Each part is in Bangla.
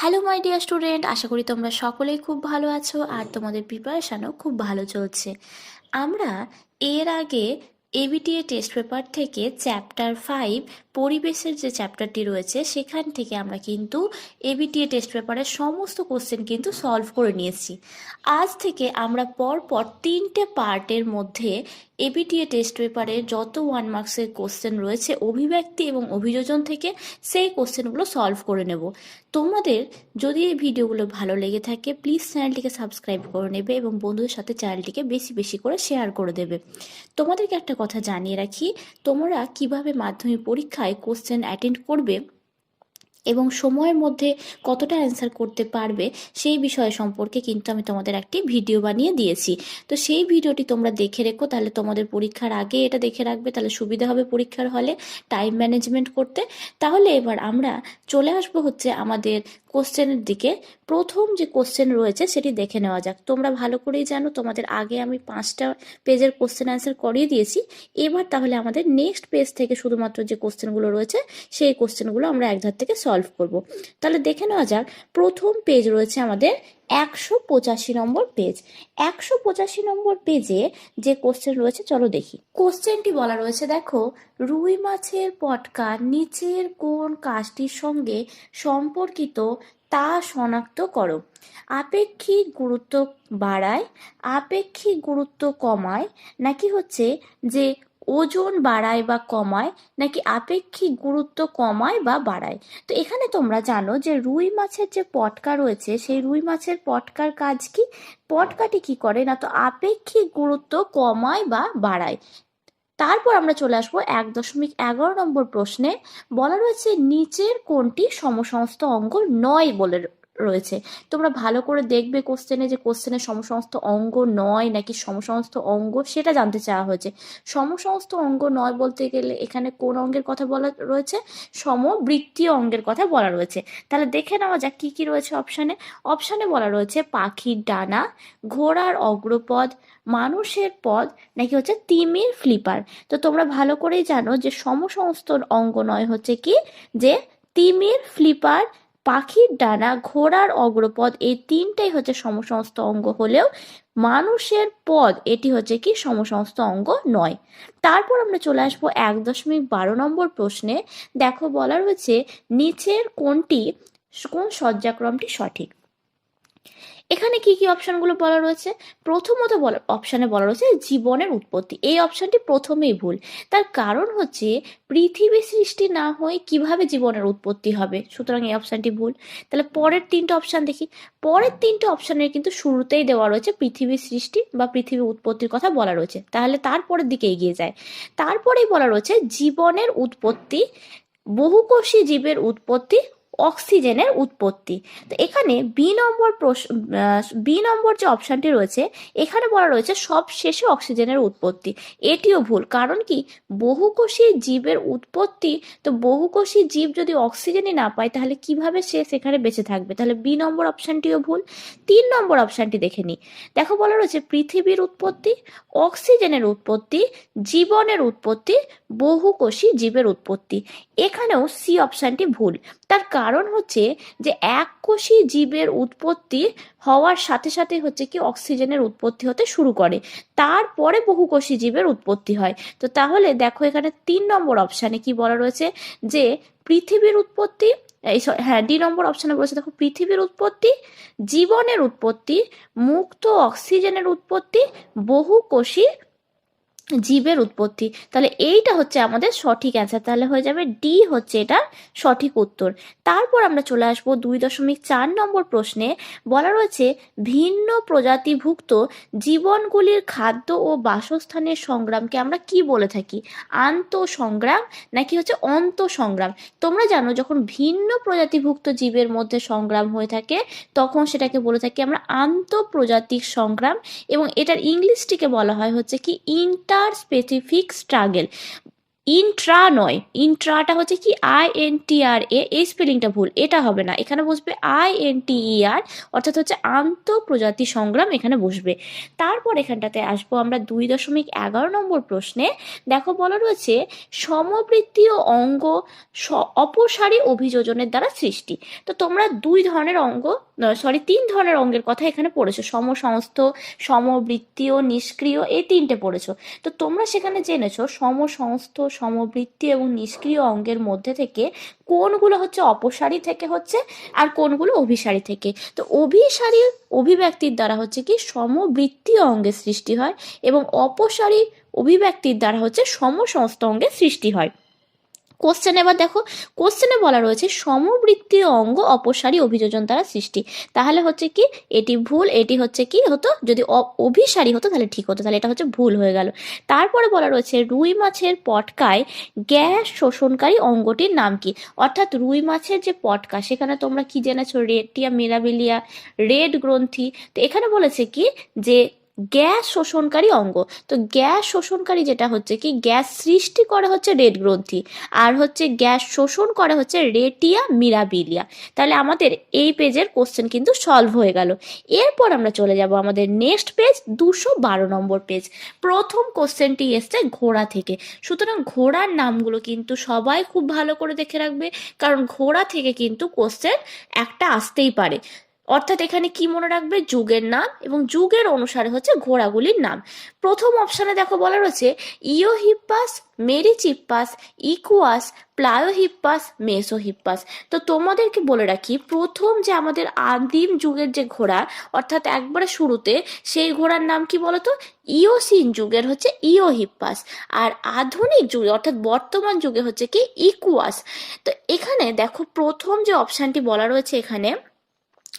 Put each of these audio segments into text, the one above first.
হ্যালো মাই ডিয়ার স্টুডেন্ট আশা করি তোমরা সকলেই খুব ভালো আছো আর তোমাদের প্রিপারেশানও খুব ভালো চলছে। আমরা এর আগে এবিটিএ টেস্ট পেপার থেকে চ্যাপ্টার ফাইভ পরিবেশের যে চ্যাপ্টারটি রয়েছে, সেখান থেকে আমরা কিন্তু এবিটিএ টেস্ট পেপারের সমস্ত কোশ্চেন কিন্তু সলভ করে নিয়েছি। আজ থেকে আমরা পর পর তিনটে পার্টের মধ্যে এবিটিএ টেস্ট পেপারে যত ওয়ান মার্কসের কোশ্চেন রয়েছে, অভিব্যক্তি এবং অভিযোজন থেকে সেই কোশ্চেনগুলো সলভ করে নেব। তোমাদের যদি এই ভিডিওগুলো ভালো লেগে থাকে প্লিজ চ্যানেলটিকে সাবস্ক্রাইব করে নেবে এবং বন্ধুদের সাথে চ্যানেলটিকে বেশি বেশি করে শেয়ার করে দেবে। তোমাদেরকে একটা কথা জানিয়ে রাখি, তোমরা কীভাবে মাধ্যমিক পরীক্ষায় কোশ্চেন অ্যাটেন্ড করবে এবং সময়ের মধ্যে কতটা অ্যান্সার করতে পারবে সেই বিষয় সম্পর্কে কিন্তু আমি তোমাদের একটি ভিডিও বানিয়ে দিয়েছি। তো সেই ভিডিওটি তোমরা দেখে রেখো, তাহলে তোমাদের পরীক্ষার আগে এটা দেখে রাখবে, তাহলে সুবিধা হবে পরীক্ষার হলে টাইম ম্যানেজমেন্ট করতে। তাহলে এবার আমরা চলে আসব হচ্ছে আমাদের কোশ্চেনের দিকে প্রথম যে কোশ্চেন রয়েছে সেটি দেখে নেওয়া যাক। তোমরা ভালো করেই জানো, তোমাদের আগে আমি পাঁচটা পেজের কোশ্চেন অ্যান্সার করিয়ে দিয়েছি। এবার তাহলে আমাদের নেক্সট পেজ থেকে শুধুমাত্র যে কোশ্চেনগুলো রয়েছে, সেই কোশ্চেনগুলো আমরা এক ধার থেকে সলভ করব। তাহলে দেখে নেওয়া যাক, প্রথম পেজ রয়েছে আমাদের একশো পঁচাশি নম্বর পেজ একশো পঁচাশি নম্বর পেজে যে কোশ্চেন রয়েছে, চলো দেখি। কোশ্চেনটি বলা রয়েছে, দেখো, রুই মাছের পটকা নিচের কোন কাজটির সঙ্গে সম্পর্কিত তা শনাক্ত করো। আপেক্ষিক গুরুত্ব বাড়ায়, আপেক্ষিক গুরুত্ব কমায় নাকি হচ্ছে যে ওজন বাড়ায় বা কমায় নাকি আপেক্ষিক গুরুত্ব কমায় বা বাড়ায়? তো এখানে তোমরা জানো যে রুই মাছের যে পটকা রয়েছে, সেই রুই মাছের পটকার কাজ কি? পটকাটি কি করে? না তো আপেক্ষিক গুরুত্ব কমায় বা বাড়ায়। তারপর আমরা চলে আসব এক দশমিক এগারো নম্বর প্রশ্নে। বলা রয়েছে, নিচের কোনটি সমসমস্ত অঙ্গ নয় বলে রয়েছে। তোমরা ভালো করে দেখবে কোশ্চেনে যে কোশ্চেনের সমসমস্ত অঙ্গ নয় নাকি সমসমস্ত অঙ্গ সেটা জানতে চাওয়া হয়েছে। সমসমস্ত অঙ্গ নয় বলতে গেলে এখানে কোন অঙ্গের কথা বলা রয়েছে? সমবৃত্তীয় অঙ্গের কথা বলা রয়েছে। তাহলে দেখে নেওয়া যাক কি কি রয়েছে অপশানে অপশানে বলা রয়েছে পাখির ডানা, ঘোড়ার অগ্রপদ মানুষের পদ নাকি হচ্ছে তিমির ফ্লিপার। তো তোমরা ভালো করেই জানো যে সমসমস্ত অঙ্গ নয় হচ্ছে কি? যে তিমির ফ্লিপার পাখির ডানা ঘোড়ার অগ্রপদ এই তিনটাই হচ্ছে সমসংস্থ অঙ্গ হলেও মানুষের পদ এটি হচ্ছে কি সমসংস্থ অঙ্গ নয়। তারপর আমরা চলে আসব এক দশমিক বারো নম্বর প্রশ্নে। দেখো বলা রয়েছে, নিচের কোনটি, কোন শয্যাক্রমটি সঠিক? এখানে কি কি অপশনগুলো বলা রয়েছে? প্রথমত বলা, অপশানে বলা রয়েছে জীবনের উৎপত্তি। এই অপশানটি প্রথমেই ভুল। তার কারণ হচ্ছে পৃথিবী সৃষ্টি না হয়ে কীভাবে জীবনের উৎপত্তি হবে? সুতরাং এই অপশানটি ভুল। তাহলে পরের তিনটে অপশান দেখি। পরের তিনটে অপশানের কিন্তু শুরুতেই দেওয়া রয়েছে পৃথিবীর সৃষ্টি বা পৃথিবী উৎপত্তির কথা বলা রয়েছে। তাহলে তারপরের দিকে এগিয়ে যায়। তারপরেই বলা রয়েছে জীবনের উৎপত্তি, বহুকোষী জীবের উৎপত্তি অক্সিজেনের উৎপত্তি। তো এখানে বি নম্বর প্রশ্ন বি নম্বর যে অপশানটি রয়েছে, এখানে বলা রয়েছে সব শেষে অক্সিজেনের উৎপত্তি। এটিও ভুল, কারণ কি? বহুকোষী জীবের উৎপত্তি, তো বহুকোষী জীব যদি অক্সিজেনই না পায়, তাহলে কীভাবে সে সেখানে বেঁচে থাকবে? তাহলে বি নম্বর অপশানটিও ভুল। তিন নম্বর অপশানটি দেখে নিই। দেখো বলা রয়েছে পৃথিবীর উৎপত্তি, অক্সিজেনের উৎপত্তি, জীবনের উৎপত্তি, বহুকোষী জীবের উৎপত্তি। এখানেও সি অপশানটি ভুল। তার কারণ হচ্ছে যে এককোষী জীবের উৎপত্তি হওয়ার সাথে সাথে হচ্ছে কি অক্সিজেনের উৎপত্তি হতে শুরু করে। তারপরে বহুকোষী জীবের উৎপত্তি হয়। তো তাহলে দেখো এখানে তিন নম্বর অপশানে কি বলা রয়েছে যে পৃথিবীর উৎপত্তি, এই হ্যাঁ ডি নম্বর অপশানে বলেছে দেখো পৃথিবীর উৎপত্তি, জীবনের উৎপত্তি, মুক্ত অক্সিজেনের উৎপত্তি বহুকোষী জীবের উৎপত্তি। তাহলে এইটা হচ্ছে আমাদের সঠিক অ্যান্সার তাহলে হয়ে যাবে ডি হচ্ছে এটা সঠিক উত্তর। তারপর আমরা চলে আসব দুই দশমিক চার নম্বর প্রশ্নে। বলা রয়েছে, ভিন্ন প্রজাতিভুক্ত জীবনগুলির খাদ্য ও বাসস্থানের সংগ্রামকে আমরা কি বলে থাকি? আন্ত সংগ্রাম নাকি হচ্ছে অন্ত সংগ্রাম তোমরা জানো, যখন ভিন্ন প্রজাতিভুক্ত জীবের মধ্যে সংগ্রাম হয়ে থাকে, তখন সেটাকে বলে থাকি আমরা আন্তঃপ্রজাতিক সংগ্রাম। এবং এটার ইংলিশটিকে বলা হয় হচ্ছে কি, ইন্টার স্পেসিফিক স্ট্রাগেল ইন্ট্রা নয় ইন্ট্রাটা হচ্ছে কি? আই এন টি আর এ এই স্পেলিংটা ভুল, এটা হবে না। এখানে বসবে আই এন টি ই আর অর্থাৎ হচ্ছে আন্তঃপ্রজাতি সংগ্রাম এখানে বসবে। তারপর এখানটাতে আসব আমরা দুই দশমিক এগারো নম্বর প্রশ্নে। দেখো বলা রয়েছে সমবৃত্তীয় অঙ্গ অপসারী অভিযোজনের দ্বারা সৃষ্টি। তো তোমরা দুই ধরনের অঙ্গ সরি তিন ধরনের অঙ্গের কথা এখানে পড়েছো। সমসংস্থ, সমবৃত্তীয়, নিষ্ক্রিয়, এই তিনটে পড়েছো। তো তোমরা সেখানে জেনেছো, সমসংস্থ সমবৃত্তি এবং নিষ্ক্রিয় অঙ্গের মধ্যে থেকে কোনগুলো হচ্ছে অপসারী থেকে হচ্ছে আর কোনগুলো অভিসারী থেকে। তো অভিসারী অভিব্যক্তির দ্বারা হচ্ছে কি সমবৃত্তীয় অঙ্গের সৃষ্টি হয় এবং অপসারী অভিব্যক্তির দ্বারা হচ্ছে সমসংস্থ অঙ্গের সৃষ্টি হয়। কোশ্চেন এবার দেখো কোশ্চেনে বলা রয়েছে, সমবৃত্তীয় অঙ্গ অপসারী অভিযোজন দ্বারা সৃষ্টি। তাহলে হচ্ছে কি, এটি ভুল, এটি হচ্ছে কি হতো, যদি অভিসারী হতো তাহলে ঠিক হতো, তাহলে এটা হচ্ছে ভুল হয়ে গেল। তারপরে বলা রয়েছে, রুই মাছের পটকায় গ্যাস শোষণকারী অঙ্গটির নাম কি? অর্থাৎ রুই মাছের যে পটকা, সেখানে তোমরা কি জেনেছো? রেটিয়া মিরাবিলিয়া রেড গ্রন্থি। তো এখানে বলেছে কি যে গ্যাস শোষণকারী অঙ্গ। তো গ্যাস শোষণকারী যেটা হচ্ছে কি, গ্যাস সৃষ্টি করে হচ্ছে রেড গ্রন্থি, আর হচ্ছে গ্যাস শোষণ করে হচ্ছে রেটিয়া মিরাবিলিয়া। তাহলে আমাদের এই পেজের কোশ্চেন কিন্তু সলভ হয়ে গেল। এরপর আমরা চলে যাব আমাদের নেক্সট পেজ দুশো বারো নম্বর পেজ প্রথম কোশ্চেনটি এসছে ঘোড়া থেকে। সুতরাং ঘোড়ার নামগুলো কিন্তু সবাই খুব ভালো করে দেখে রাখবে, কারণ ঘোড়া থেকে কিন্তু কোশ্চেন একটা আসতেই পারে। অর্থাৎ এখানে কি মনে রাখবে? যুগের নাম এবং যুগের অনুসারে হচ্ছে ঘোড়াগুলির নাম। প্রথম অপশানে দেখো বলা রয়েছে Eohippus Merychippus, Equus, Pliohippus, Mesohippus. তো তোমাদেরকে বলে রাখি, প্রথম যে আমাদের আদিম যুগের যে ঘোড়া, অর্থাৎ একবারে শুরুতে সেই ঘোড়ার নাম কি বলতো? ইওসিন যুগের হচ্ছে ইওহিপ্পাস আর আধুনিক যুগে, অর্থাৎ বর্তমান যুগে হচ্ছে কি ইকুয়াস। তো এখানে দেখো প্রথম যে অপশানটি বলা রয়েছে এখানে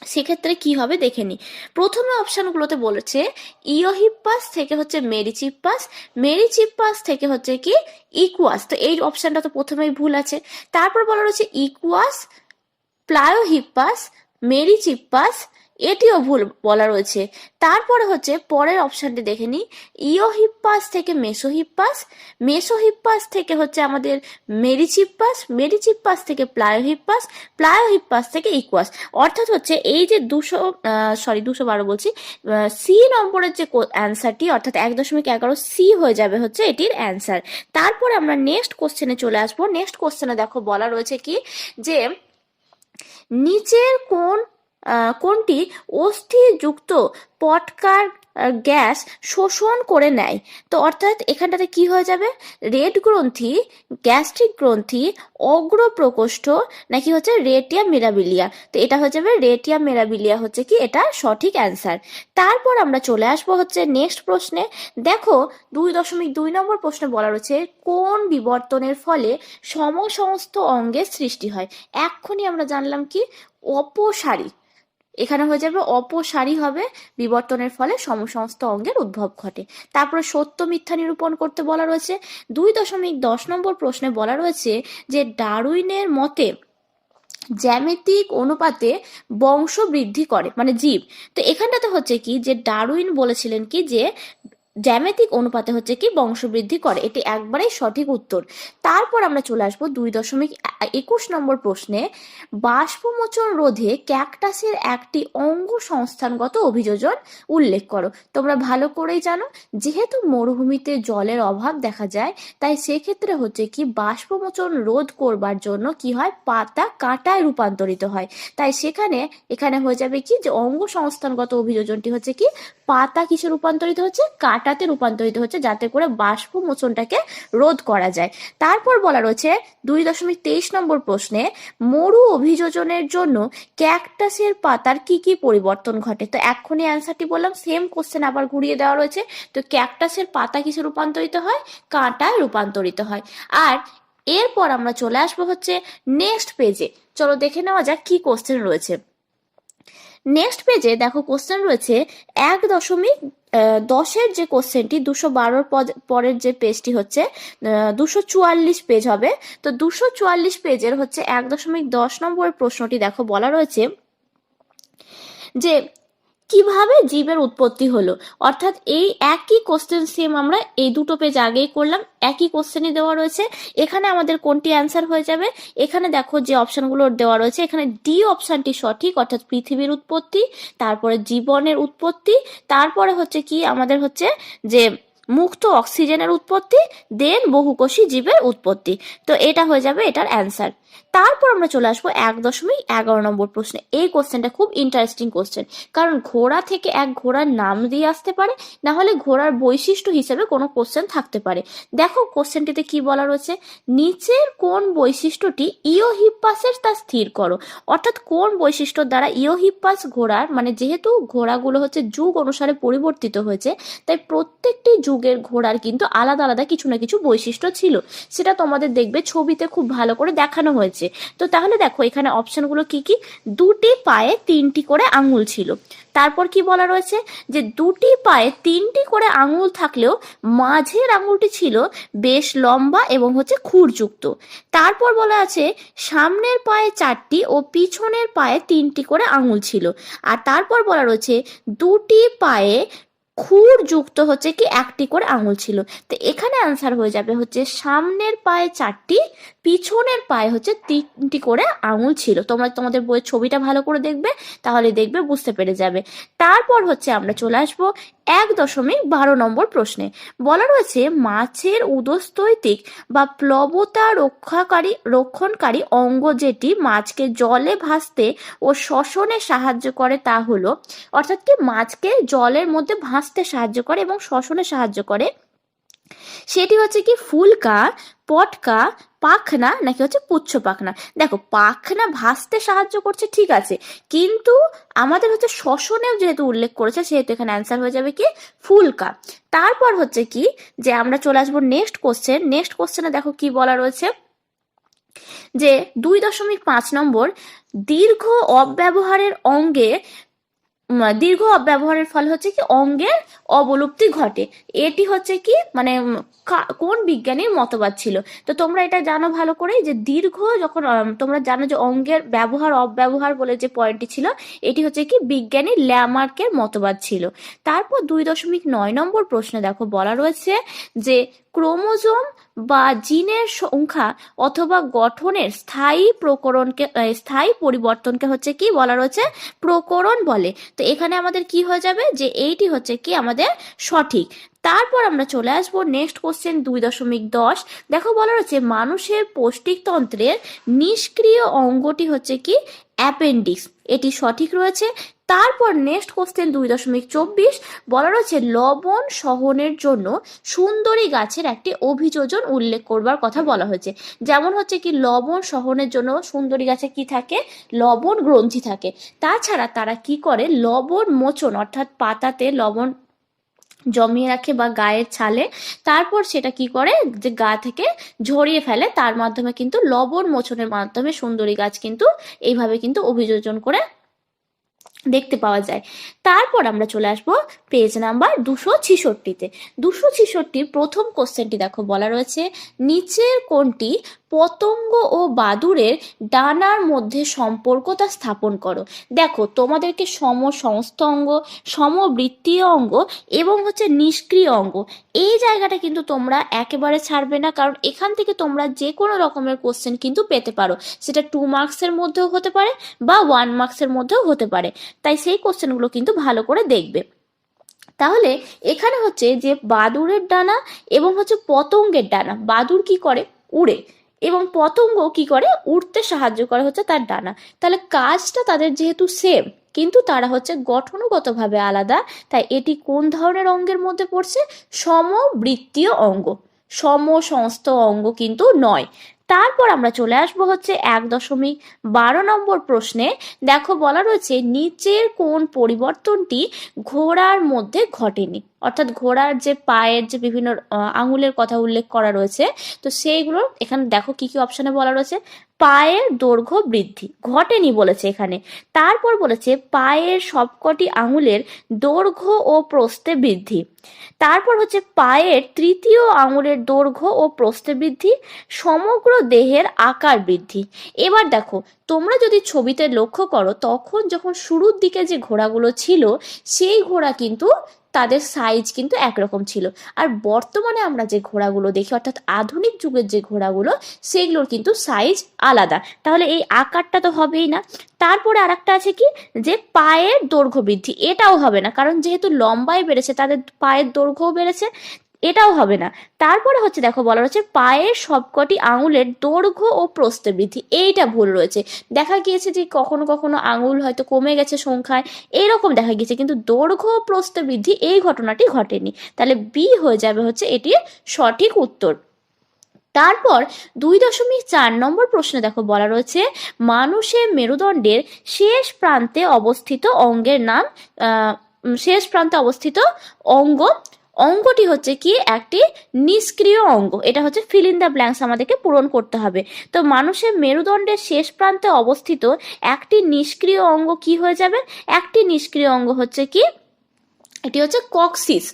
সেক্ষেত্রে কি হবে দেখে নি। প্রথমে অপশানগুলোতে বলেছে, ইয়োহিপাস থেকে হচ্ছে মেরিচিপাস মেরিচিপাস থেকে হচ্ছে কি ইকুয়াস। তো এই অপশানটা তো প্রথমেই ভুল আছে। তারপর বলা রয়েছে ইকুয়াস প্লায়োহিপ্পাস মেরিচিপ্পাস এটিও ভুল বলা রয়েছে। তারপরে হচ্ছে পরের অপশানটি দেখে নিই। ইওহিপ্পাস থেকে মেসোহিপ্পাস মেসোহিপ্পাস থেকে হচ্ছে আমাদের মেরিচিপ্পাস মেরিচিপ্পাস থেকে প্লায়োহিপ্পাস প্লায়োহিপ্পাস থেকে ইকুয়াস। অর্থাৎ হচ্ছে এই যে দুশো সরি দুশো বারো বলছি সি নম্বরের যে অ্যান্সারটি অর্থাৎ এক দশমিক এগারো সি হয়ে যাবে হচ্ছে এটির অ্যান্সার তারপরে আমরা নেক্সট কোশ্চেনে চলে আসব। নেক্সট কোশ্চেনে দেখো বলা রয়েছে কি? যে, নিচের কোন কোনটি? অস্থিযুক্ত পটকার গ্যাস শোষণ করে নেয়। তো অর্থাৎ এখানটাতে কি হয়ে যাবে? রেড গ্রন্থি, গ্যাস্ট্রিক গ্রন্থি অগ্র প্রকোষ্ঠ নাকি হচ্ছে রেটিয়া মেরাবিলিয়া। তো এটা হয়ে যাবে রেটিয়া মেরাবিলিয়া হচ্ছে কি? এটা সঠিক অ্যান্সার। তারপর আমরা চলে আসব হচ্ছে নেক্সট প্রশ্নে। দেখো, দুই দশমিক দুই নম্বর প্রশ্নে বলা রয়েছে কোন বিবর্তনের ফলে সমসমস্ত অঙ্গের সৃষ্টি হয়? এক্ষুনি আমরা জানলাম কি? অপসারী। এখানে হয়ে যাবে অপসারী হবে, বিবর্তনের ফলে সমসমস্ত অঙ্গের উদ্ভব ঘটে। তারপরে সত্য মিথ্যা নিরূপণ করতে বলা রয়েছে। দুই দশমিক দশ নম্বর প্রশ্নে বলা রয়েছে যে ডারুইনের মতে জ্যামিতিক অনুপাতে বংশ বৃদ্ধি করে মানে জীব। তো এখানটাতে হচ্ছে কি যে ডারুইন বলেছিলেন কি যে জ্যামিতিক অনুপাতে হচ্ছে কি বংশবৃদ্ধি করে। এটি একবারেই সঠিক উত্তর। তারপর আমরা চলে আসব দুই দশমিক একুশ নম্বর প্রশ্নে, বাষ্পমোচন রোধে ক্যাকটাসের একটি অঙ্গ সংস্থানগত অভিযোজন উল্লেখ করো। তোমরা ভালো করেই জানো, যেহেতু মরুভূমিতে জলের অভাব দেখা যায়, তাই সেক্ষেত্রে হচ্ছে কি বাষ্পমোচন রোধ করবার জন্য কি হয়? পাতা কাঁটায় রূপান্তরিত হয়। তাই সেখানে, এখানে হয়ে যাবে কি যে অঙ্গ সংস্থানগত অভিযোজনটি হচ্ছে কি, পাতা কিসে রূপান্তরিত হচ্ছে? কাঁটাতে রূপান্তরিত হচ্ছে যাতে করে বাষ্প মোচনটাকে রোধ করা যায়। তারপর বলা রয়েছে, দুই দশমিক তেইশ নম্বর প্রশ্নে মরু অভিযোজনের জন্য ক্যাকটাসের পাতার কি কি পরিবর্তন ঘটে? তো এক্ষুনি অ্যান্সারটি বললাম সেম কোশ্চেন আবার ঘুরিয়ে দেওয়া রয়েছে। তো ক্যাকটাসের পাতা কিসে রূপান্তরিত হয়? কাঁটায় রূপান্তরিত হয়। আর এরপর আমরা চলে আসব হচ্ছে নেক্সট পেজে চলো দেখে নেওয়া যাক কি কোশ্চেন রয়েছে। নেক্সট পেজে দেখো কোশ্চেন রয়েছে এক দশমিক দশের যে কোশ্চেনটি দুশো বারোর পরের যে পেজটি হচ্ছে দুশো চুয়াল্লিশ পেজ হবে। তো দুশো চুয়াল্লিশ পেজের হচ্ছে এক দশমিক দশ নম্বরের প্রশ্নটি দেখো বলা রয়েছে যে কীভাবে জীবের উৎপত্তি হলো? অর্থাৎ এই একই কোশ্চেন সেম আমরা এই দুটো পেজ আগেই করলাম, একই কোশ্চেনই দেওয়া রয়েছে। এখানে আমাদের কোনটি অ্যান্সার হয়ে যাবে? এখানে দেখো যে অপশনগুলো দেওয়া রয়েছে। এখানে ডি অপশনটি সঠিক, অর্থাৎ পৃথিবীর উৎপত্তি, তারপরে জীবনের উৎপত্তি, তারপরে হচ্ছে কি? আমাদের হচ্ছে যে মুক্ত অক্সিজেনের উৎপত্তি দেন বহুকোষী জীবের উৎপত্তি। তো এটা হয়ে যাবে এটার অ্যান্সার তারপর আমরা চলে আসব এক দশমিক এগারো নম্বর প্রশ্নে। এই কোশ্চেনটা খুব ইন্টারেস্টিং কোশ্চেন কারণ ঘোড়া থেকে এক ঘোড়ার নাম দিয়ে আসতে পারে, না হলে ঘোড়ার বৈশিষ্ট্য হিসেবে কোনো কোশ্চেন থাকতে পারে। দেখো কোশ্চেনটিতে কি বলা রয়েছে? নিচের কোন বৈশিষ্ট্যটি ইও ইওহিপ্পাসের তা স্থির করো। অর্থাৎ কোন বৈশিষ্ট্য দ্বারা ইও ইওহিপ্পাস ঘোড়ার মানে যেহেতু ঘোড়াগুলো হচ্ছে যুগ অনুসারে পরিবর্তিত হয়েছে, তাই প্রত্যেকটি যুগের ঘোড়ার কিন্তু আলাদা আলাদা কিছু না কিছু বৈশিষ্ট্য ছিল। সেটা তোমাদের দেখবে ছবিতে খুব ভালো করে দেখানো হয়েছে। তো তাহলে দেখো, এখানে অপশনগুলো কি কি? দুটি পায়ে তিনটি করে আঙুল ছিল। তারপর কি বলা রয়েছে? যে দুটি পায়ে তিনটি করে আঙুল থাকলেও মাঝের আঙুলটি ছিল বেশ লম্বা এবং হচ্ছে খুরযুক্ত তারপর বলা আছে, সামনের পায়ে চারটি ও পিছনের পায়ে তিনটি করে আঙুল ছিল। আর তারপর বলা রয়েছে, দুটি পায়ে খুর যুক্ত হচ্ছে কি একটি করে আঙুল ছিল। তো এখানে আনসার হয়ে যাবে হচ্ছে সামনের পায়ে চারটি, পিছনের পায়ে হচ্ছে তিনটি করে আঙুল ছিল। তোমরা তোমাদের বইয়ের ছবিটা ভালো করে দেখবে, তাহলে দেখবে বুঝতে পেরে যাবে। তারপর হচ্ছে আমরা চলে আসব এক দশমিক বারো নম্বর প্রশ্নে। বলা রয়েছে, মাছের উদস্তৈতিক বা প্লবতা রক্ষাকারী, রক্ষণকারী অঙ্গ যেটি মাছকে জলে ভাসতে ও শ্বসনে সাহায্য করে তা হলো, অর্থাৎ কি মাছকে জলের মধ্যে ভাসতে সাহায্য করে এবং শ্বসনে সাহায্য করে। সেটি হচ্ছে কি ফুলকা, পটকা, পাখনা নাকি হচ্ছে পুচ্ছ পাখনা। দেখো, পাখনা ভাসতে সাহায্য করছে, ঠিক আছে। কিন্তু আমাদের হচ্ছে শ্বসনেও যেহেতু উল্লেখ করেছে, সেহেতু এখানে অ্যান্সার হয়ে যাবে কি ফুলকা। তারপর হচ্ছে কি যে আমরা চলে আসব নেক্সট কোশ্চেন নেক্সট কোশ্চেনে দেখো কি বলা রয়েছে যে দুই দশমিক পাঁচ নম্বর, দীর্ঘ অব্যবহারের অঙ্গে দীর্ঘ অব্যবহারের ফলে হচ্ছে কি অঙ্গের অবলুপ্তি ঘটে। এটি হচ্ছে কি মানে কোন বিজ্ঞানীর মতবাদ ছিল? তো তোমরা এটা জানো ভালো করে যে দীর্ঘ যখন তোমরা জানো যে অঙ্গের ব্যবহার, অব্যবহার বলে যে পয়েন্টটি ছিল, এটি হচ্ছে কি বিজ্ঞানী ল্যামার্কের মতবাদ ছিল। তারপর দুই দশমিক নয় নম্বর প্রশ্নে দেখো বলা রয়েছে যে ক্রোমোজোম বা জিনের সংখ্যা অথবা গঠনের স্থায়ী প্রকরণকে স্থায়ী পরিবর্তনকে হচ্ছে কি বলা রয়েছে? প্রকরণ বলে। তো এখানে আমাদের কি হয়ে যাবে? যে এইটি হচ্ছে কি আমাদের সঠিক। তারপর আমরা চলে আসব নেক্সট কোশ্চেন দুই দশমিক দশ। দেখো বলা রয়েছে মানুষের পৌষ্টিকতন্ত্রের নিষ্ক্রিয় অঙ্গটি হচ্ছে কি? অ্যাপেন্ডিক্স এটি সঠিক রয়েছে। তারপর নেক্সট কোশ্চেন দুই দশমিক চব্বিশ, বলা রয়েছে লবণ সহনের জন্য সুন্দরী গাছের একটি অভিযোজন উল্লেখ করবার কথা বলা হয়েছে। যেমন হচ্ছে কি, লবণ সহনের জন্য সুন্দরী গাছে কি থাকে? লবণ গ্রন্থি থাকে। তাছাড়া তারা কি করে? লবণ মোচন, অর্থাৎ পাতাতে লবণ জমিয়ে রাখে বা গায়ের ছালে, তারপর সেটা কি করে? যে গা থেকে ঝরিয়ে ফেলে, তার মাধ্যমে কিন্তু লবণ মোচনের মাধ্যমে সুন্দরী গাছ কিন্তু এইভাবে কিন্তু অভিযোজন করে দেখতে পাওয়া যায়। তারপর আমরা চলে আসব পেজ নাম্বার দুশো ছিষট্টিতে। দুশো ছিষট্টির প্রথম কোশ্চেনটি দেখো বলা রয়েছে, নিচের কোনটি পতঙ্গ ও বাদুড়ের ডানার মধ্যে সম্পর্কতা স্থাপন করো। দেখো, তোমাদেরকে সম সমস্ত অঙ্গ, সমবৃত্তীয় অঙ্গ এবং হচ্ছে নিষ্ক্রিয় অঙ্গ, এই জায়গাটা কিন্তু তোমরা একেবারে ছাড়বে না। কারণ এখান থেকে তোমরা যে কোনো রকমের কোশ্চেন কিন্তু পেতে পারো। সেটা টু মার্কসের মধ্যেও হতে পারে বা ওয়ান মার্কসের মধ্যেও হতে পারে। তাই সেই কোশ্চেনগুলো কিন্তু ভালো করে দেখবে। তাহলে এখানে হচ্ছে যে বাদুড়ের ডানা এবং হচ্ছে পতঙ্গের ডানা, বাদুড় কি করে? উড়ে। এবং পতঙ্গ কি করে? উঠতে সাহায্য করে হচ্ছে তার ডানা। তাহলে কাজটা তাদের যেহেতু সেম কিন্তু তারা হচ্ছে গঠনগতভাবে আলাদা, তাই এটি কোন ধরনের অঙ্গের মধ্যে পড়ছে? সমবৃত্তীয় অঙ্গ। সমসংস্থ অঙ্গ কিন্তু নয়। তারপর আমরা চলে আসব হচ্ছে এক দশমিক বারো নম্বর প্রশ্নে। দেখো বলা রয়েছে, নিচের কোন পরিবর্তনটি ঘোড়ার মধ্যে ঘটেনি? অর্থাৎ ঘোড়ার যে পায়ের যে বিভিন্ন আঙুলের কথা উল্লেখ করা রয়েছে, তো সেইগুলো এখানে দেখো কি কি অপশনে বলা রয়েছে। পায়ের দৈর্ঘ্য বৃদ্ধি। ঘটেনি বলেছে এখানে। তারপর বলেছে, পায়ের সবকটি আঙুলের দৈর্ঘ্য ও প্রস্থে বৃদ্ধি। তারপর হচ্ছে, পায়ের তৃতীয় আঙুলের দৈর্ঘ্য ও প্রস্থে বৃদ্ধি, সমগ্র দেহের আকার বৃদ্ধি। এবার দেখো, তোমরা যদি ছবিতে লক্ষ্য করো, তখন যখন শুরুর দিকে যে ঘোড়াগুলো ছিল, সেই ঘোড়া কিন্তু তাদের সাইজ কিন্তু একরকম ছিল। আর বর্তমানে আমরা যে ঘোড়াগুলো দেখি, অর্থাৎ আধুনিক যুগের যে ঘোড়াগুলো, সেগুলোর কিন্তু সাইজ আলাদা। তাহলে এই আকারটা তো হবেই না। তারপরে আরেকটা আছে কি? যে পায়ের দৈর্ঘ্য বৃদ্ধি। এটাও হবে না। কারণ যেহেতু লম্বায় বেড়েছে, তাদের পায়ের দৈর্ঘ্যও বেড়েছে। এটাও হবে না। তারপরে হচ্ছে দেখো বলা রয়েছে পায়ের সবকটি আঙুলের দৈর্ঘ্য ও প্রস্থে বৃদ্ধি। এইটা ভুল রয়েছে। দেখা গিয়েছে যে কখনো কখনো আঙুল হয়তো কমে গেছে সংখ্যায়। এরকম দেখা গিয়েছে কিন্তু দৈর্ঘ্য ও প্রস্থে বৃদ্ধি এই ঘটনাটি ঘটেনি। তাহলে বি হয়ে যাবে হচ্ছে এটির সঠিক উত্তর। তারপর দুই দশমিক চার নম্বর প্রশ্নে দেখো বলা রয়েছে, মানুষের মেরুদণ্ডের শেষ প্রান্তে অবস্থিত অঙ্গের নাম শেষ প্রান্তে অবস্থিত অঙ্গ অঙ্গটি হচ্ছে কি একটি নিষ্ক্রিয় অঙ্গ এটা হচ্ছে ফিল ইন দ্য ব্ল্যাঙ্কস আমাদেরকে পূরণ করতে হবে। তো মানুষের মেরুদণ্ডের শেষ প্রান্তে অবস্থিত একটি নিষ্ক্রিয় অঙ্গ কি হয়ে যাবে? একটি নিষ্ক্রিয় অঙ্গ হচ্ছে কি? এটি হচ্ছে কক্সিস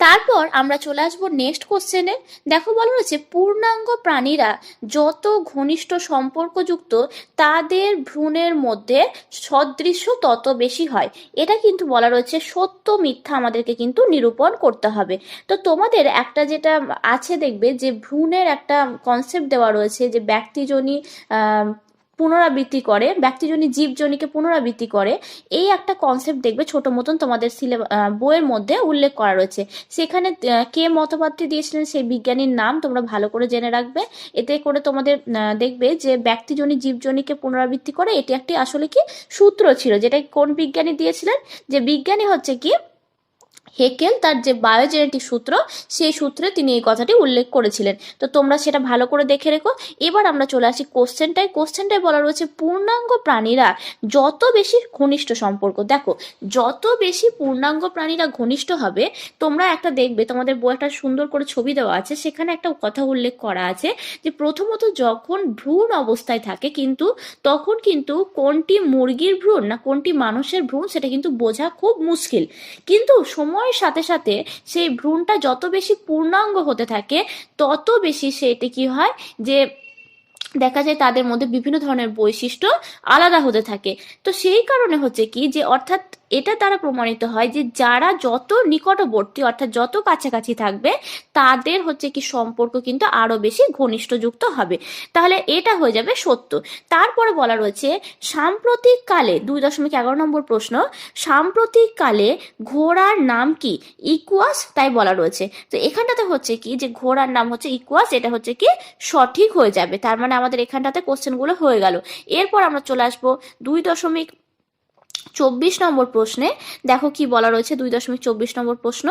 তারপর আমরা চলে আসব নেক্সট কোশ্চেনে দেখো বলা রয়েছে পূর্ণাঙ্গ প্রাণীরা যত ঘনিষ্ঠ সম্পর্কযুক্ত, তাদের ভ্রূণের মধ্যে সদৃশ্য তত বেশি হয়। এটা কিন্তু বলা রয়েছে সত্য মিথ্যা আমাদেরকে কিন্তু নিরূপণ করতে হবে। তো তোমাদের একটা যেটা আছে দেখবে যে ভ্রূণের একটা কনসেপ্ট দেওয়া রয়েছে যে ব্যক্তিজনী পুনরাবৃত্তি করে, ব্যক্তিজনী, জীবজনীকে পুনরাবৃত্তি করে, এই একটা কনসেপ্ট দেখবে ছোট মতন তোমাদের সিলেবা বইয়ের মধ্যে উল্লেখ করা রয়েছে। সেখানে কে মতবাদটি দিয়েছিলেন সেই বিজ্ঞানীর নাম তোমরা ভালো করে জেনে রাখবে। এতে করে তোমাদের দেখবে যে ব্যক্তিজনী, জীবজনীকে পুনরাবৃত্তি করে, এটি একটি আসলে কি সূত্র ছিল, যেটা কোন বিজ্ঞানী দিয়েছিলেন? যে বিজ্ঞানী হচ্ছে কি হেকেল তার যে বায়োজেনেটিক সূত্র, সেই সূত্রে তিনি এই কথাটি উল্লেখ করেছিলেন। তো তোমরা সেটা ভালো করে দেখে রেখো। এবার আমরা চলে আসি কোশ্চেনটায়। কোশ্চেনটায় বলা রয়েছে, পূর্ণাঙ্গ প্রাণীরা যত বেশি ঘনিষ্ঠ সম্পর্ক, দেখো, যত বেশি পূর্ণাঙ্গ প্রাণীরা ঘনিষ্ঠ হবে, তোমরা একটা দেখবে, তোমাদের বই একটা সুন্দর করে ছবি দেওয়া আছে, সেখানে একটা কথা উল্লেখ করা আছে যে প্রথমত যখন ভ্রূণ অবস্থায় থাকে কিন্তু, তখন কিন্তু কোনটি মুরগির ভ্রূণ না কোনটি মানুষের ভ্রূণ, সেটা কিন্তু বোঝা খুব মুশকিল। কিন্তু সময়ের সাথে সাথে সেই ভ্রূণটা যত বেশি পূর্ণাঙ্গ হতে থাকে, তত বেশি সেটি কি হয় যে দেখা যায় তাদের মধ্যে বিভিন্ন ধরনের বৈশিষ্ট্য আলাদা হতে থাকে। তো সেই কারণে হচ্ছে কি যে অর্থাৎ এটা দ্বারা প্রমাণিত হয় যে যারা যত নিকটবর্তী অর্থাৎ যত কাছাকাছি থাকবে, তাদের হচ্ছে কি সম্পর্ক কিন্তু আরও বেশি ঘনিষ্ঠযুক্ত হবে। তাহলে এটা হয়ে যাবে সত্য। তারপরে বলা রয়েছে সাম্প্রতিক কালে দুই দশমিক এগারো নম্বর প্রশ্ন সাম্প্রতিক কালে ঘোড়ার নাম কি? ইকুয়াস, তাই বলা রয়েছে। তো এখানটাতে হচ্ছে কি যে ঘোড়ার নাম হচ্ছে ইকুয়াস, এটা হচ্ছে কি সঠিক হয়ে যাবে। তার মানে আমাদের এখানটাতে কোশ্চেনগুলো হয়ে গেল। এরপর আমরা চলে আসব দুই দশমিক চব্বিশ নম্বর প্রশ্নে, দেখো কি বলা রয়েছে, দুই দশমিক চব্বিশ নম্বর প্রশ্ন।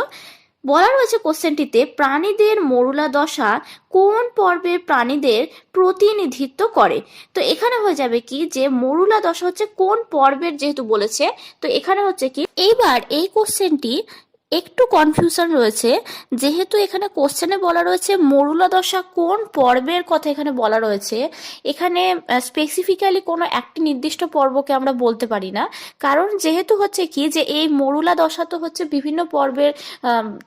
বলা রয়েছে কোশ্চেনটিতে প্রাণীদের মরুলা দশা কোন পর্বের প্রাণীদের প্রতিনিধিত্ব করে? তো এখানে হয়ে যাবে কি যে মরুলা দশা হচ্ছে কোন পর্বের যেহেতু বলেছে, তো এখানে হচ্ছে কি, এইবার এই কোশ্চেনটি একটু কনফিউশন রয়েছে। যেহেতু এখানে কোশ্চেনে বলা রয়েছে, মরুলা দশা কোন পর্বের কথা এখানে বলা রয়েছে? এখানে স্পেসিফিক্যালি কোনো একটি নির্দিষ্ট পর্বকে আমরা বলতে পারি না। কারণ যেহেতু হচ্ছে কি, যে এই মরুলা দশা তো হচ্ছে বিভিন্ন পর্বের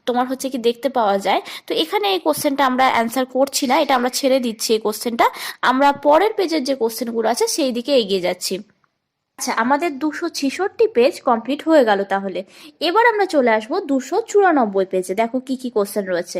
তোমার হচ্ছে কি দেখতে পাওয়া যায়। তো এখানে এই কোশ্চেনটা আমরা অ্যান্সার করছি না, এটা আমরা ছেড়ে দিচ্ছি এই কোশ্চেনটা আমরা পরের পেজের যে কোশ্চেনগুলো আছে, সেই দিকে এগিয়ে যাচ্ছি। আচ্ছা আমাদের দুশো ছেষট্টি পেজ কমপ্লিট হয়ে গেল তাহলে। এবার আমরা চলে আসব দুশো চুরানব্বই পেজে দেখো কি কি কোশ্চেন রয়েছে।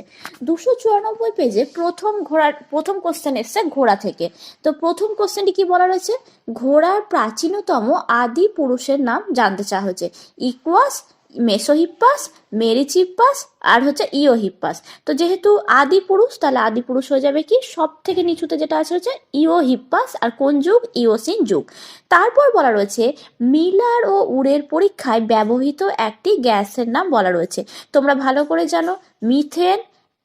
দুশো চুরানব্বই পেজে প্রথম ঘোড়ার, প্রথম কোশ্চেন এসছে ঘোড়া থেকে। তো প্রথম কোশ্চেনটি কি বলা রয়েছে? ঘোড়ার প্রাচীনতম আদি পুরুষের নাম জানতে চাওয়া হয়েছে। ইকুয়াস মেসোহিপ্পাস মেরিচিপ্পাস আর হচ্ছে ইওহিপ্পাস তো যেহেতু আদি পুরুষ, তাহলে আদি পুরুষ হয়ে যাবে কি? সব থেকে নিচুতে যেটা আছে হচ্ছে ইওহিপ্পাস আর কোন যুগ? ইওসিন যুগ। তারপর বলা রয়েছে, মিলার ও উড়ের পরীক্ষায় ব্যবহৃত একটি গ্যাসের নাম বলা রয়েছে। তোমরা ভালো করে জানো, মিথেন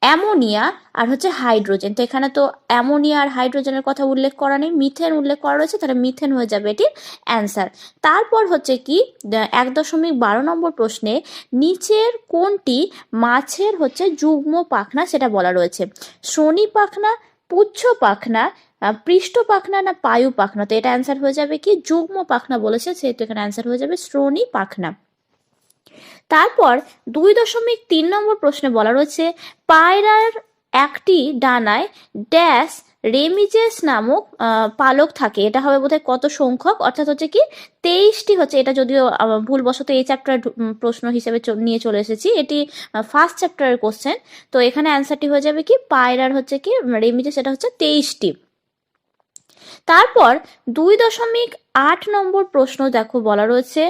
অ্যামোনিয়া আর হচ্ছে হাইড্রোজেন। তো এখানে তো অ্যামোনিয়া আর হাইড্রোজেনের কথা উল্লেখ করা নেই, মিথেন উল্লেখ করা রয়েছে, তাহলে মিথেন হয়ে যাবে এটির অ্যান্সার। তারপর হচ্ছে কি এক দশমিক বারো নম্বর প্রশ্নে নিচের কোনটি মাছের হচ্ছে যুগ্ম পাখনা সেটা বলা রয়েছে? শনি পাখনা, পুচ্ছ পাখনা পৃষ্ঠ পাখনা না পায়ু পাখনা? তো এটা অ্যান্সার হয়ে যাবে কি? যুগ্ম পাখনা বলেছে, সেহেতু এখানে অ্যান্সার হয়ে যাবে শ্রোণী পাখনা। তারপর দুই দশমিক তিন নম্বর প্রশ্নে বলা রয়েছে, পায়রার একটি ডানায় ড্যাশ রেমিজেস নামক পালক থাকে। এটা হবে বোধহয় কত সংখ্যক? অর্থাৎ হচ্ছে কি, তেইশটি হচ্ছে, এটা যদিও ভুলবশত এই চ্যাপ্টার প্রশ্ন হিসেবে নিয়ে চলে এসেছি। এটি ফার্স্ট চ্যাপ্টারের কোশ্চেন তো এখানে অ্যান্সারটি হয়ে যাবে কি, পায়রার হচ্ছে কি, রেমিজেস, এটা হচ্ছে তেইশটি। তারপর দুই দশমিক আট নম্বর প্রশ্ন দেখো বলা রয়েছে,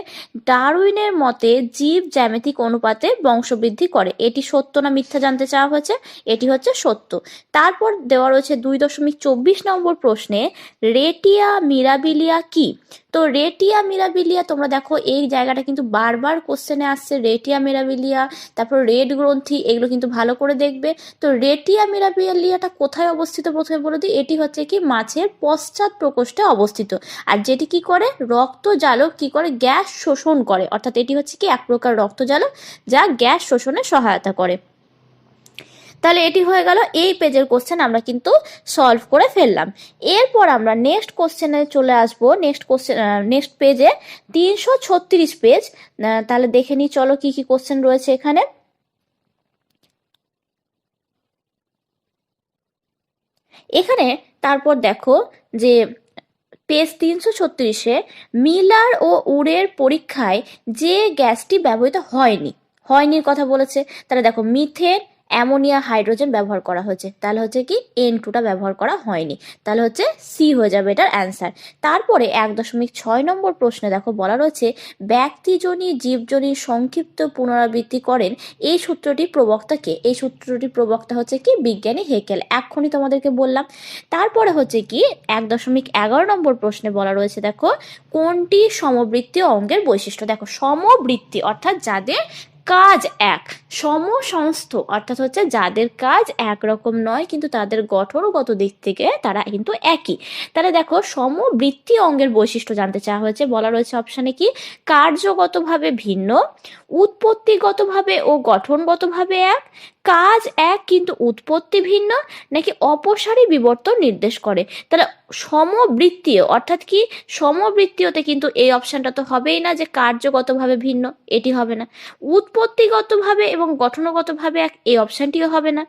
ডারউইনের মতে জীব জ্যামিতিক অনুপাতে বংশবৃদ্ধি করে। এটি সত্য না মিথ্যা জানতে চাওয়া হয়েছে? এটি হচ্ছে সত্য। তারপর দেওয়া রয়েছে দুই দশমিক চব্বিশ নম্বর প্রশ্নে, রেটিয়া মিরাবিলিয়া কি? তো রেটিয়া মিরাবিলিয়া, তোমরা দেখো এই জায়গাটা কিন্তু বারবার কোশ্চেনে আসছে, রেটিয়া মিরাবিলিয়া, তারপর রেড গ্রন্থি, এগুলো কিন্তু ভালো করে দেখবে। তো রেটিয়া মিরাবিলিয়াটা কোথায় অবস্থিত? প্রথমে বলে দিই, এটি হচ্ছে কি মাছের পশ্চাৎ প্রকোষ্ঠে অবস্থিত। আর যেটি কি করে? রক্ত জালক কি করে? গ্যাস শোষণ করে। অর্থাৎ এটি হচ্ছে কি? এক প্রকার রক্ত জালক যা গ্যাস শোষণে সহায়তা করে। তাহলে এটি হয়ে গেল এই পেজের কোশ্চেন আমরা কিন্তু সলভ করে ফেললাম। এরপর আমরা নেক্সট কোশ্চেনে চলে আসব। নেক্সট কোশ্চেন নেক্সট পেজে তিনশো ছত্রিশ পেজ তাহলে দেখে নিই, চলো কি কি কোশ্চেন রয়েছে এখানে। এখানে তারপর দেখো যে পেজ তিনশো ছত্রিশে মিলার ও উড়ের পরীক্ষায় যে গ্যাসটি ব্যবহৃত হয়নি, হয়নির কথা বলেছে। তাহলে দেখো, মিথেন অ্যামোনিয়া হাইড্রোজেন ব্যবহার করা হয়েছে। তাহলে হচ্ছে কি এন টুটা ব্যবহার করা হয়নি। তাহলে হচ্ছে সি হয়ে যাবে এটার অ্যান্সার তারপরে এক দশমিক ছয় নম্বর প্রশ্নে দেখো বলা রয়েছে, ব্যক্তিজনী জীবজনী সংক্ষিপ্ত পুনরাবৃত্তি করেন, এই সূত্রটি প্রবক্তাকে এই সূত্রটি প্রবক্তা হচ্ছে কি বিজ্ঞানী হেকেল। এক্ষুনি তোমাদেরকে বললাম। তারপরে হচ্ছে কি এক দশমিক এগারো নম্বর প্রশ্নে বলা রয়েছে দেখো, কোনটি সমবৃত্তি অঙ্গের বৈশিষ্ট্য? দেখো, সমবৃত্তি অর্থাৎ যাদের কাজ এক। সমসংস্থ, অর্থাৎ হচ্ছে যাদের কাজ একরকম নয়, কিন্তু তাদের গঠনগত দিক থেকে তারা কিন্তু একই। তাহলে দেখো, সমবৃত্তি অঙ্গের বৈশিষ্ট্য জানতে চাওয়া হয়েছে। বলা রয়েছে অপশানে কি? কার্যগতভাবে ভিন্ন, উৎপত্তিগতভাবে ও গঠনগতভাবে এক কাজ এক কিন্তু উৎপত্তি ভিন্ন, নাকি অপসারী বিবর্তন নির্দেশ করে? তাহলে সমবৃত্তীয়, অর্থাৎ কি? সমবৃত্তীয়তে কিন্তু এই অপশানটা তো হবেই না যে কার্যগতভাবে ভিন্ন, এটি হবে না। উৎপত্তিগতভাবে এবং গঠনগতভাবে এক, এই অপশানটিও হবে না।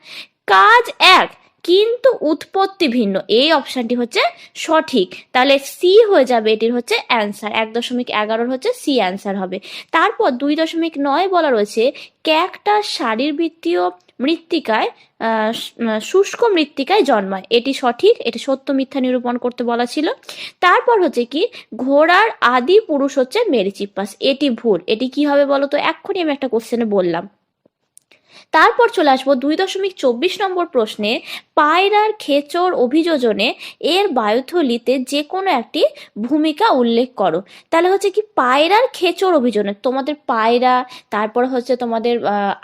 কাজ এক কিন্তু উৎপত্তি ভিন্ন। এই অপশনটি হচ্ছে সঠিক। তাহলে সি হয়ে যাবে এটির হচ্ছে অ্যান্সার এক দশমিক এগারোর হচ্ছে সি অ্যান্সার হবে। তারপর দুই দশমিক নয় বলা রয়েছে, ক্যাকটাস শারীরবৃত্তীয় মৃত্তিকায় শুষ্ক মৃত্তিকায় জন্মায়। এটি সঠিক, এটি সত্য মিথ্যা নিরূপণ করতে বলা ছিল। তারপর হচ্ছে কি, ঘোড়ার আদি পুরুষ হচ্ছে মেরিচিপ্পাস এটি ভুল। এটি কি হবে বলো তো এক্ষুনি আমি একটা কোশ্চেনে বললাম। তারপর চলে আসব দুই দশমিক চব্বিশ নম্বর প্রশ্নে, পায়রার খেচর অভিযোজনে এর বায়ুথলিতে যে কোনো একটি ভূমিকা উল্লেখ করো। তাহলে হচ্ছে কি পায়রার খেচর অভিযোজনে তোমাদের পায়রা, তারপর হচ্ছে তোমাদের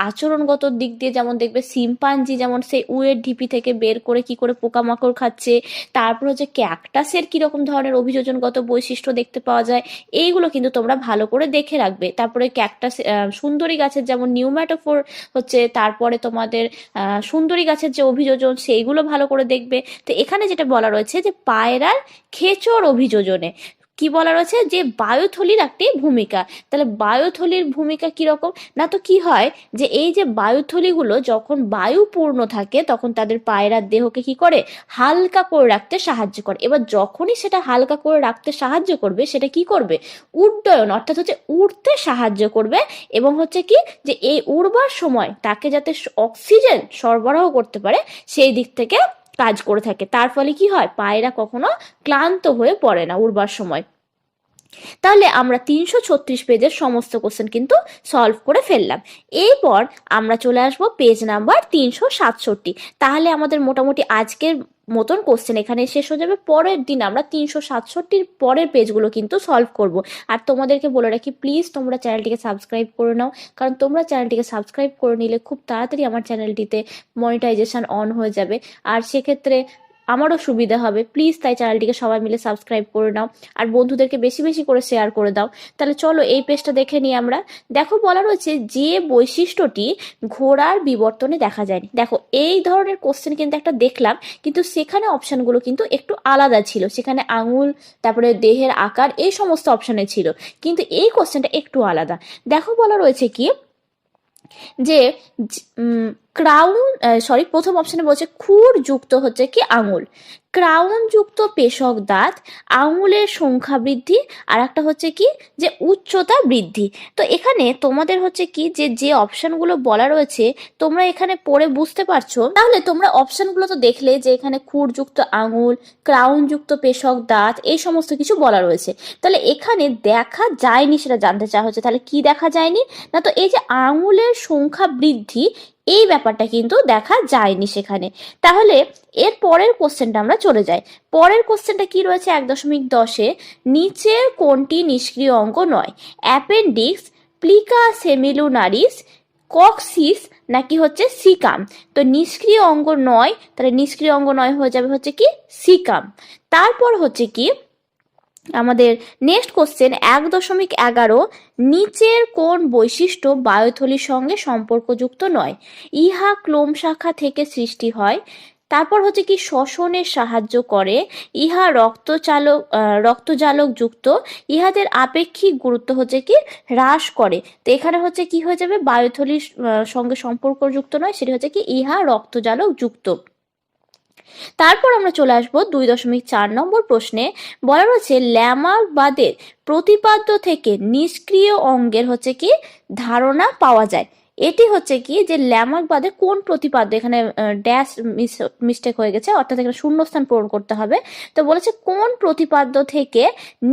আচরণগত দিক দিয়ে যেমন দেখবে সিম্পাঞ্জি যেমন সেই উয়ের ঢিপি থেকে বের করে কি করে পোকামাকড় খাচ্ছে, তারপর হচ্ছে ক্যাকটাসের কীরকম ধরনের অভিযোজনগত বৈশিষ্ট্য দেখতে পাওয়া যায়, এইগুলো কিন্তু তোমরা ভালো করে দেখে রাখবে। তারপরে ক্যাকটাস সুন্দরী গাছের যেমন নিউম্যাটোফোর হচ্ছে তারপরে তোমাদের সুন্দরী গাছের যে অভিযোজন সেইগুলো ভালো করে দেখবে। তো এখানে যেটা বলা রয়েছে যে পায়রার খেচর অভিযোজনে। কি বলা রয়েছে? যে বায়ুথলির একটি ভূমিকা। তাহলে বায়ুথলির ভূমিকা কীরকম না তো কি হয় যে এই যে বায়ুথলিগুলো যখন বায়ু পূর্ণ থাকে, তখন তাদের পায়রার দেহকে কি করে? হালকা করে রাখতে সাহায্য করে। এবার যখনই সেটা হালকা করে রাখতে সাহায্য করবে, সেটা কি করবে? উড্ডয়ন, অর্থাৎ হচ্ছে উড়তে সাহায্য করবে এবং হচ্ছে কি? যে এই উড়বার সময় তাকে যাতে অক্সিজেন সরবরাহ করতে পারে, সেই দিক থেকে কাজ করে থাকে। তার ফলে কি হয়? পায়রা কখনো ক্লান্ত হয়ে পড়ে না উড়বার সময়। তাহলে আমরা তিনশো ছত্রিশ পেজের সমস্ত কোশ্চেন কিন্তু সলভ করে ফেললাম। এরপর আমরা চলে আসব পেজ নাম্বার তিনশো সাতষট্টি। তাহলে আমাদের মোটামুটি আজকের মতন কোশ্চেন এখানে শেষ হয়ে যাবে। পরের দিন আমরা তিনশো সাতষট্টির পরের পেজগুলো কিন্তু সলভ করব। আর তোমাদেরকে বলে রাখি প্লিজ তোমরা চ্যানেলটিকে সাবস্ক্রাইব করে নাও। কারণ তোমরা চ্যানেলটিকে সাবস্ক্রাইব করে নিলে খুব তাড়াতাড়ি আমার চ্যানেলটিতে মনিটাইজেশন অন হয়ে যাবে। আর সেক্ষেত্রে আমারও সুবিধা হবে। প্লিজ তাই চ্যানেলটিকে সবাই মিলে সাবস্ক্রাইব করে নাও আর বন্ধুদেরকে বেশি বেশি করে শেয়ার করে দাও। তাহলে চলো এই পেজটা দেখে নিই আমরা। দেখো বলা রয়েছে যে বৈশিষ্ট্যটি ঘোড়ার বিবর্তনে দেখা যায়নি। দেখো এই ধরনের কোশ্চেন কিন্তু একটা দেখলাম, কিন্তু সেখানে অপশানগুলো কিন্তু একটু আলাদা ছিল। সেখানে আঙুল, তারপরে দেহের আকার এই সমস্ত অপশনে ছিল। কিন্তু এই কোশ্চেনটা একটু আলাদা। দেখো বলা রয়েছে কি? যে ক্রাউন সরি প্রথম অপশনে বলছে খুর যুক্ত হচ্ছে কি আঙুল। ক্রাউন যুক্ত পেশক দাঁত, আঙুলের সংখ্যা বৃদ্ধি আর একটা হচ্ছে কি যে উচ্চতা বৃদ্ধি। তো এখানে তোমাদের হচ্ছে কি যে যে অপশনগুলো বলা রয়েছে, তোমরা এখানে পড়ে বুঝতে পারছ। তাহলে তোমরা অপশনগুলো তো দেখলে যে এখানে খুরযুক্ত আঙুল, ক্রাউন যুক্ত পেশক দাঁত, এই সমস্ত কিছু বলা রয়েছে। তাহলে এখানে দেখা যায়নি সেটা জানতে চাওয়া হচ্ছে। তাহলে কি দেখা যায়নি? না তো এই যে আঙুলের সংখ্যা বৃদ্ধি এই ব্যাপারটা কিন্তু দেখা যায়নি সেখানে। তাহলে এর পরের কোশ্চেনটা আমরা চলে যাই। পরের কোশ্চেনটা কি রয়েছে? এক দশমিক দশে। নিচের কোনটি নিষ্ক্রিয় অঙ্গ নয়। অ্যাপেন্ডিক্স, প্লিকা সেমিলুনারিস, কক্সিস নাকি হচ্ছে সিকাম। তো নিষ্ক্রিয় অঙ্গ নয়, তাহলে নিষ্ক্রিয় অঙ্গ নয় হয়ে যাবে হচ্ছে কি? সিকাম। তারপর হচ্ছে কি? আমাদের নেক্সট কোশ্চেন এক দশমিক এগারো নিচের কোন বৈশিষ্ট্য বায়ুথলির সঙ্গে সম্পর্কযুক্ত নয়? ইহা ক্লোম শাখা থেকে সৃষ্টি হয়, তারপর হচ্ছে কি শ্বসনের সাহায্য করে, ইহা রক্তচালক রক্তজালক যুক্ত, ইহাদের আপেক্ষিক গুরুত্ব হচ্ছে কি হ্রাস করে। তো এখানে হচ্ছে কি হয়ে যাবে? বায়ুথলির সঙ্গে সম্পর্কযুক্ত নয়, সেটি হচ্ছে কি ইহা রক্তজালক যুক্ত। তারপর আমরা চলে আসব দুই দশমিক চার নম্বর প্রশ্নে। বলা রয়েছে ল্যামারবাদের প্রতিপাদ্য থেকে নিষ্ক্রিয় অঙ্গের হচ্ছে কি? ধারণা পাওয়া যায়। এটি হচ্ছে কি যে ল্যামার্ক বাদে কোন প্রতিপাদ্য এখানে ড্যাশ মিস্টেক হয়ে গেছে, অর্থাৎ এখানে শূন্যস্থান পূরণ করতে হবে। তো বলেছে, কোন প্রতিপাদ্য থেকে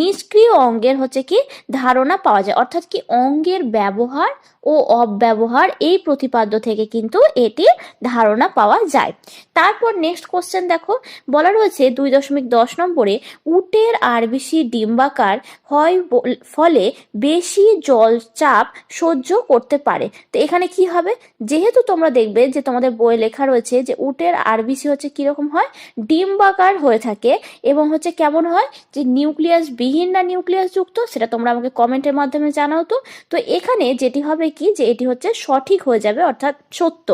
নিষ্ক্রিয় অঙ্গের হচ্ছে কি? ধারণা পাওয়া যায়। অর্থাৎ কি অঙ্গের ব্যবহার ও অব্যবহার এই প্রতিপাদ্য থেকে কিন্তু এটির ধারণা পাওয়া যায়। তারপর নেক্সট কোশ্চেন দেখো। বলা রয়েছে দুই দশমিক দশ নম্বরে উটের আরবিসি ডিম্বাকার হয় ফলে বেশি জল চাপ সহ্য করতে পারে। তো এখানে কি হবে? যেহেতু তোমরা দেখবে যে তোমাদের বইয়ে লেখা রয়েছে যে উটের আরবিসি হচ্ছে কীরকম হয়? ডিম্বাকার হয়ে থাকে এবং হচ্ছে কেমন হয়? যে নিউক্লিয়াস বিহীন না নিউক্লিয়াস যুক্ত, সেটা তোমরা আমাকে কমেন্টের মাধ্যমে জানাও তো। তো এখানে যেটি হবে কি যে এটি হচ্ছে সঠিক হয়ে যাবে, অর্থাৎ সত্য।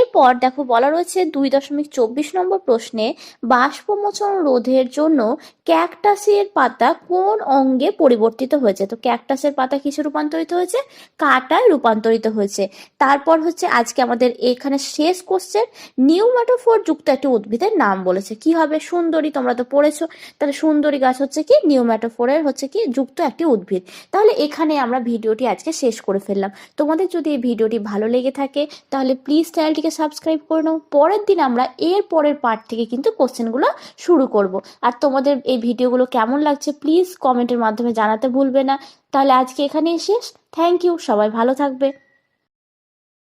এরপর দেখো বলা রয়েছে দুই দশমিক চব্বিশ নম্বর প্রশ্নে, বাষ্পমোচন রোধের জন্য ক্যাকটাসের পাতা কোন অঙ্গে পরিবর্তিত হয়েছে? তো ক্যাকটাসের পাতা কিসে রূপান্তরিত হয়েছে? কাটায় রূপান্তরিত হয়েছে। তারপর হচ্ছে আজকে আমাদের এখানে শেষ কোশ্চেন নিউম্যাটোফোর যুক্ত একটি উদ্ভিদের নাম বলেছে। কি হবে? সুন্দরী, তোমরা তো পড়েছো। তাহলে সুন্দরী গাছ হচ্ছে কি? নিউম্যাটোফোরের হচ্ছে কি, যুক্ত একটি উদ্ভিদ। তাহলে এখানে আমরা ভিডিওটি আজকে শেষ করে ফেললাম। তোমাদের যদি এই ভিডিওটি ভালো লেগে থাকে, তাহলে প্লিজ চ্যানেলটিকে সাবস্ক্রাইব করে নাও। পরের দিন আমরা এর পরের পার্ট থেকে কিন্তু কোশ্চেনগুলো শুরু করব। আর তোমাদের এই ভিডিওগুলো কেমন লাগছে প্লিজ কমেন্টের মাধ্যমে জানাতে ভুলবে না। তাহলে আজকে এখানেই শেষ। থ্যাংক ইউ সবাই ভালো থাকবে।